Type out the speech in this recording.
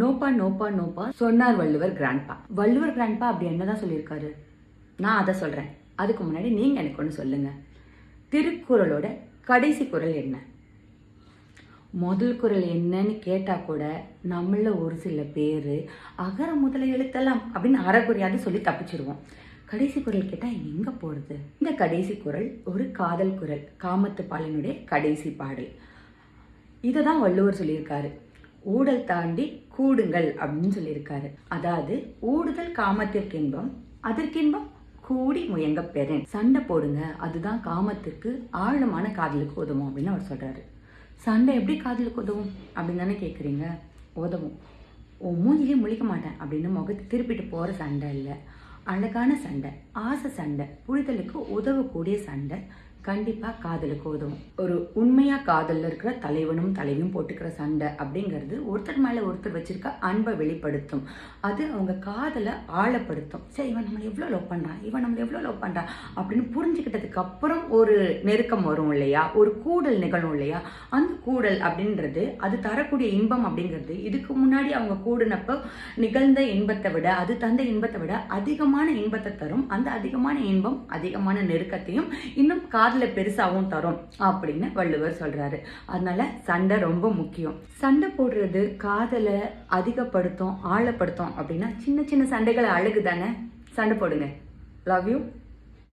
நோப்பா நோப்பா நோப்பா சொன்னார் Valluvar grandpa Valluvar grandpa அப்படி என்னதான் சொல்லியிருக்காரு? நான் அதை சொல்றேன். அதுக்கு முன்னாடி நீங்க எனக்கு ஒன்று சொல்லுங்க. திருக்குறளோட கடைசி குறள் என்ன? முதல் குறள் என்னன்னு கேட்டால் கூட நம்மள ஒரு சில பேர் அகர முதல எழுத்தலாம் அப்படின்னு அறகுறையாது சொல்லி தப்பிச்சிருவோம். கடைசி குறள் கேட்டால் எங்கே போகிறது இந்த கடைசி குறள் ஒரு காதல் குரல் காமத்து பாலினுடைய கடைசி பாடல். இதை தான் வள்ளுவர் சொல்லியிருக்காரு. ஊடல் தாண்டி கூடுங்கள் அப்படின்னு சொல்லியிருக்காரு. அதாவது ஊடுதல் காமத்திற்கு இன்பம் அதற்கின்பம் கூடி முயங்க பெறேன். சண்டை போடுங்க அதுதான் காமத்துக்கு ஆழமான காதலுக்கு உதவும் அப்படின்னு அவர் சொல்றாரு. சண்டை எப்படி காதலுக்கு உதவும் அப்படின்னு தானே கேட்குறீங்க உதவும் உன் மூஞ்சிலே முழிக்க மாட்டேன் அப்படின்னு முகத்தை திருப்பிட்டு போகிற சண்டை இல்லை. அழகான சண்டை ஆசை சண்டை புரிதலுக்கு உதவக்கூடிய சண்டை கண்டிப்பாக காதலுக்கு உதவும் ஒரு உண்மையாக காதலில் இருக்கிற தலைவனும் தலைவியும் போட்டுக்கிற சண்டை அப்படிங்கிறது ஒருத்தர் மேலே ஒருத்தர் வச்சிருக்க அன்பை வெளிப்படுத்தும். அது அவங்க காதலை ஆழப்படுத்தும். சரி இவன் நம்மளை எவ்வளோ லவ் பண்ணுறான் இவன் நம்மளை எவ்வளோ லவ் பண்ணுறான் அப்படின்னு புரிஞ்சுக்கிட்டதுக்கு அப்புறம் ஒரு நெருக்கம் வரும் இல்லையா? ஒரு கூடல் நிகழும் இல்லையா? அந்த கூடல் அப்படின்றது அது தரக்கூடிய இன்பம் அப்படிங்கிறது இதுக்கு முன்னாடி அவங்க கூடினப்போ நிகழ்ந்த இன்பத்தை விட அது தந்த இன்பத்தை விட அதிகமான இன்பத்தை தரும். அந்த அதிகமான இன்பம் அதிகமான நெருக்கத்தையும் இன்னும் காதல் பெருசாவும் தரும் அப்படின்னு வள்ளுவர் சொல்றாரு. அதனால சண்டை ரொம்ப முக்கியம். சண்டை போடுறது காதலை அதிகப்படுத்தும் ஆழப்படுத்தும் அப்படின்னா சின்ன சின்ன சண்டைகளை அழகு தானே சண்டை போடுங்க. Love you